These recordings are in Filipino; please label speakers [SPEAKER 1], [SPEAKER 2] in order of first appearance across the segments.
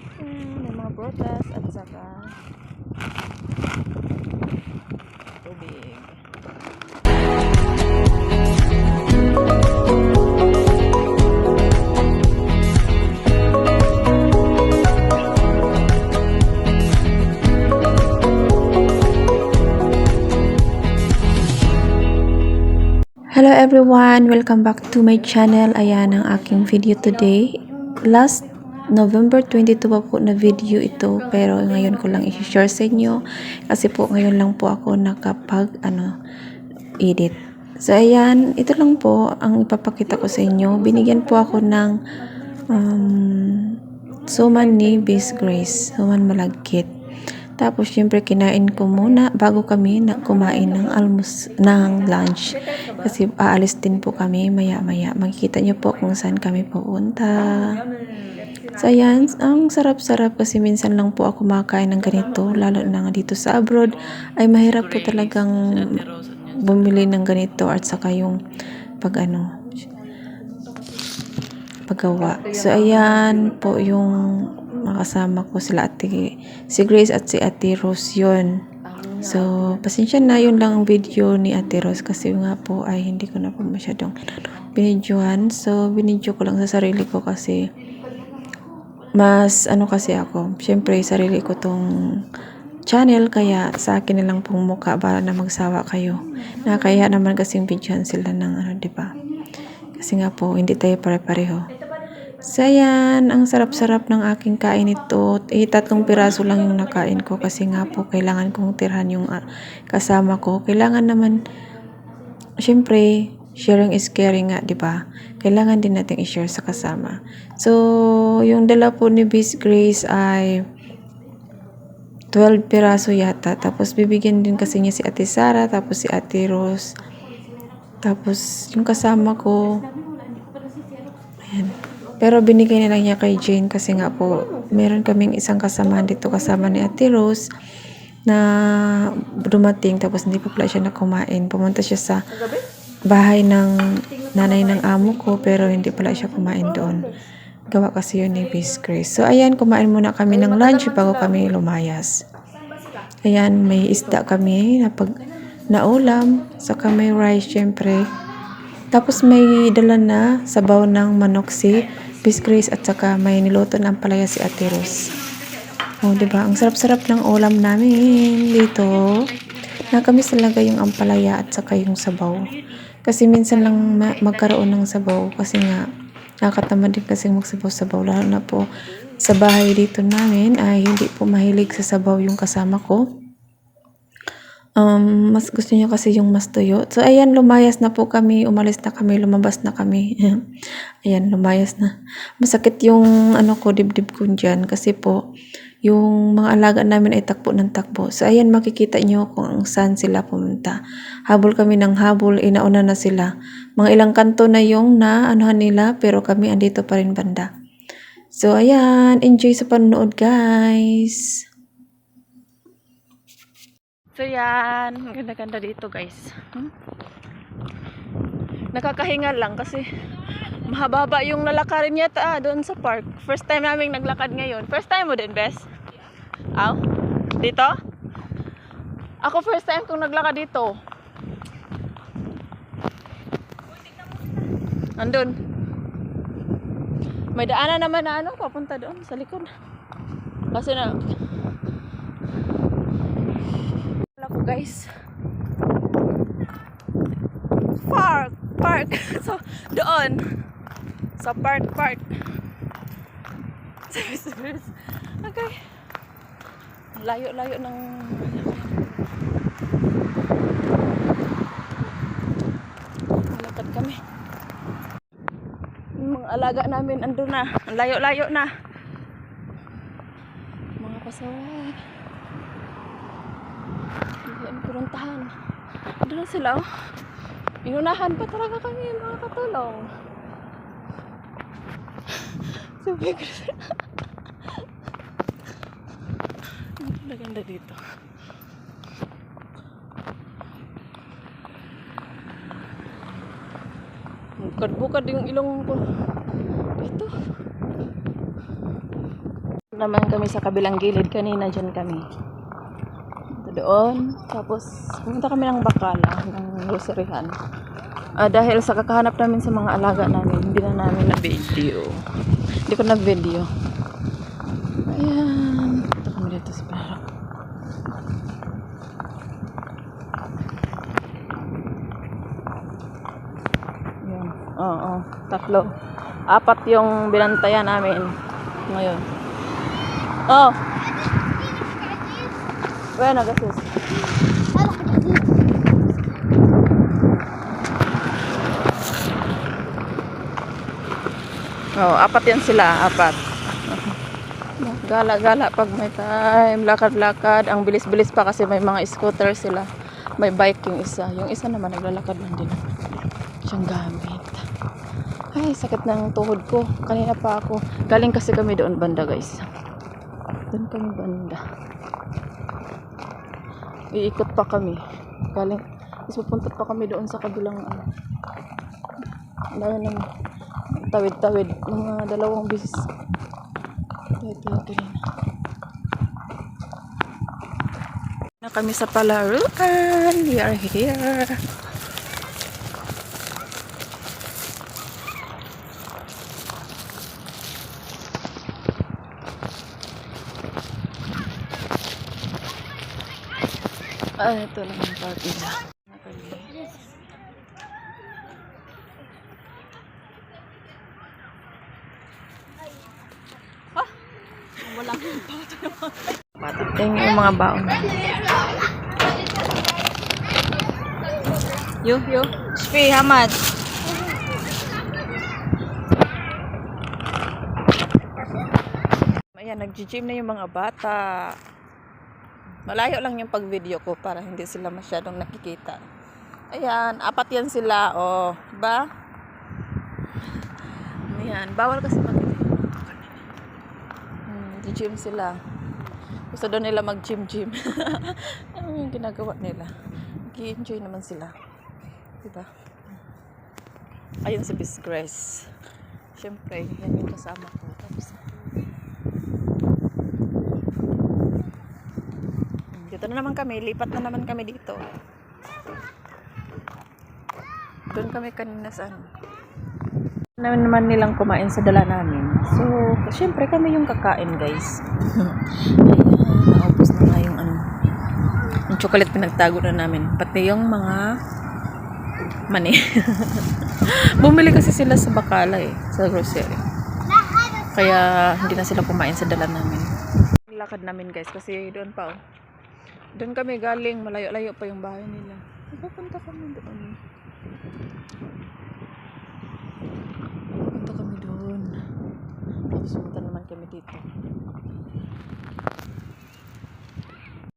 [SPEAKER 1] Mm, may mga prutas at saka tubig.
[SPEAKER 2] Hello everyone! Welcome back to my channel. Ayan ang aking video today. Last November 22 pa po na video ito pero ngayon ko lang i-share sa inyo kasi po ngayon lang po ako nakapag ano edit. So ayan, ito lang po ang ipapakita ko sa inyo. Binigyan po ako ng um, suman ni Miss Grace. Suman malagkit. Tapos, syempre, kinain ko muna bago kami na kumain ng almus, ng lunch. Kasi aalis din po kami maya-maya. Makikita niyo po kung saan kami pupunta. So, ayan. Ang sarap-sarap kasi minsan lang po ako makakain ng ganito. Lalo na nga dito sa abroad. Ay mahirap po talagang bumili ng ganito at saka yung pag ano paggawa. So, ayan po yung makasama ko sila ate, si Grace at si ate Rose yun. So, pasensya na yun lang ang video ni ate Rose kasi nga po ay hindi ko na po masyadong binidyohan. So, binidyo ko lang sa sarili ko kasi mas ano kasi ako, syempre sarili ko tong channel kaya sa akin na lang pong mukha para na magsawa kayo. Nakakaya naman kasing videohan sila ng ano, di ba? Kasi nga po, hindi tayo pare-pareho. So, ayan, ang sarap-sarap ng aking kain ito. Eh, tatlong piraso lang yung nakain ko kasi nga po, kailangan kong tirhan yung ah, kasama ko. Kailangan naman, syempre, sharing is caring nga, di ba? Kailangan din natin i-share sa kasama. So, yung dala po ni Miss Grace ay 12 piraso yata. Tapos, bibigyan din kasi niya si Ate Sara, tapos si Ate Rose. Tapos, yung kasama ko, ayan. Pero binigay na lang niya kay Jane kasi nga po, meron kaming isang kasamahan dito kasama ni Ate Rose na dumating tapos hindi pa pala siya na kumain. Pumunta siya sa bahay ng nanay ng amo ko pero hindi pala siya kumain doon. Gawa kasi yun ni Miss Grace. So ayan, kumain muna kami ng lunch bago kami lumayas. Ayan, may isda kami na pag naulam. Saka may rice syempre. Tapos may dala na sabaw ng manok si Miss Grace at saka may niluto ng palaya si Ate Rose. Oh, 'di ba? Ang sarap-sarap ng ulam namin dito. Nakamis talaga yung ampalaya at saka yung sabaw. Kasi minsan lang ma- magkaroon ng sabaw kasi nga nakakatamad din kasi magsabaw-sabaw lalo na po sa bahay dito namin ay hindi po mahilig sa sabaw yung kasama ko. Um, mas gusto niya kasi yung mas tuyo. So, ayan, lumayas na po kami. Umalis na kami, lumabas na kami. ayan, lumayas na. Masakit yung ano ko, dibdib ko dyan. Kasi po, yung mga alaga namin ay takbo ng takbo. So, ayan, makikita nyo kung saan sila pumunta. Habol kami ng habol, inauna na sila. Mga ilang kanto na yung na anuhan nila, pero kami andito pa rin banda. So, ayan, enjoy sa panonood, guys.
[SPEAKER 1] So yan, ganda-ganda dito guys. Hmm? Nakakahinga lang kasi mahababa yung lalakarin yata ah, doon sa park. First time namin naglakad ngayon. First time mo din, Bes? Aw? Dito? Ako first time kong naglakad dito. Andun. May daanan naman na ano, papunta doon sa likod. Kasi na, wala ko guys. Park! Park! so, doon. Sa park, park. okay. Layo-layo ng... Malakad kami. Yung mga alaga namin ando na. Ang layo-layo na. Mga pasaway. Hindi ang. Doon na sila oh. Inunahan pa talaga kami mga katulong. Sabi ko Ang ganda dito. Bukad-bukad yung ilong ko. Ito. naman kami sa kabilang gilid kanina dyan kami. Ito doon. Tapos pumunta kami ng Bakala, ng groceryhan. Ah, dahil sa kakahanap namin sa mga alaga namin, hindi na namin na video. Hindi ko nag-video. Ayan. Ito kami dito sa park. Ayan. Oo, tatlo. Apat yung binantayan namin ngayon. Oh! Bueno, gasus. Oh, apat yan sila, apat. Gala-gala pag may time, lakad-lakad. Ang bilis-bilis pa kasi may mga scooter sila. May bike yung isa. Yung isa naman naglalakad lang din. Siyang gamit. Ay, sakit ng tuhod ko. Kanina pa ako. Galing kasi kami doon banda, guys. Doon kami banda. Iikot pa kami. Galing, is pupunta pa kami doon sa kabilang ano. Dahil ng tawid-tawid. Mga dalawang bisis. Tawid-tawid rin. Na kami sa palaruan. We are here. Ah, ito lang ang party nila. Tingin yung mga baon. Yo, yo. Spi, how much? Ayan, nag-gym na yung mga bata. Malayo lang yung pag-video ko para hindi sila masyadong nakikita. Ayan, apat yan sila, oh. Diba? Ayan, bawal kasi mag hmm, gym sila. Gusto daw nila mag-gym-gym. ano yung ginagawa nila? Nag-enjoy naman sila. Diba? Ayun si Miss Grace. Siyempre, yan yung kasama ko. Tapos, Dito na naman kami, lipat na naman kami dito. Doon kami kanina sa ano. Naman naman nilang kumain sa dala namin. So, syempre kami yung kakain, guys. Ayan, naubos na nga yung ano. Yung chocolate pinagtago na namin. Pati yung mga mani. Bumili kasi sila sa Bakala eh, sa grocery. Kaya hindi na sila kumain sa dala namin. Lakad namin guys kasi doon pa oh. Doon kami galing, malayo-layo pa yung bahay nila. Pupunta kami doon. Pupunta kami doon. Tapos punta naman kami dito.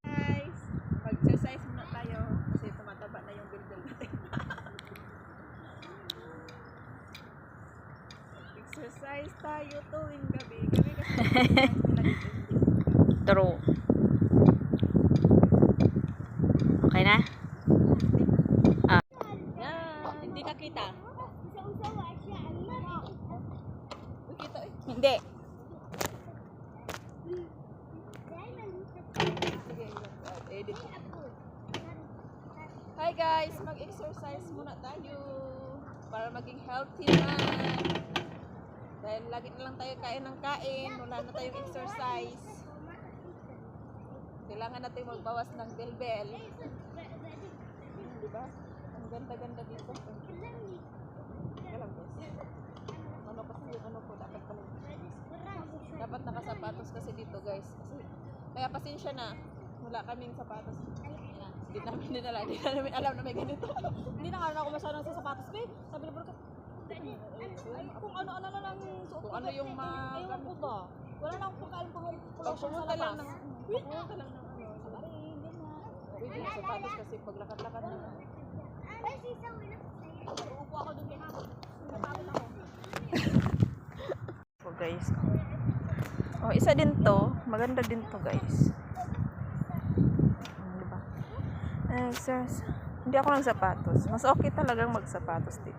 [SPEAKER 1] Guys, mag-exercise muna tayo kasi tumataba na yung bilbil natin. Exercise tayo tuwing gabi. Gabi kasi True. Okay na? Ah. Yan, hindi ka kita. Eh. Hindi. Hi guys, mag-exercise muna tayo para maging healthy na. Dahil lagi na lang tayo kain ng kain, wala na tayong exercise. Kailangan natin magbawas ng belbel. Hmm, di ba? Ang ganda-ganda dito. Kaya lang, guys. Ano kasi yung ano ko, dapat pala. Dapat nakasapatos kasi dito, guys. Kasi, kaya pasensya na. Wala kaming sapatos. Hindi namin dinala. Hindi na namin alam na may ganito.
[SPEAKER 3] Hindi na nga ako masyadong sa sapatos, babe. Sabi ni Burka, ay, kung ano-ano na lang suot
[SPEAKER 1] Kung
[SPEAKER 3] ko,
[SPEAKER 1] ano yung mga...
[SPEAKER 3] Ewan ko ba? Wala na akong pagkaalam kung
[SPEAKER 1] Pag
[SPEAKER 3] pulo sa labas.
[SPEAKER 1] Pumunta lang ng ano.
[SPEAKER 3] Na.
[SPEAKER 1] Pwede yung sapatos kasi paglakad-lakad na.
[SPEAKER 3] Uupo ako dun kay. Natawin ako.
[SPEAKER 1] So guys. Oh, isa din to. Maganda din to guys. Diba? Exercise. Hindi ako ng sapatos. Mas okay talagang magsapatos dito.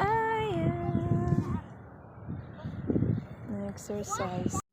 [SPEAKER 1] Ayan. exercise.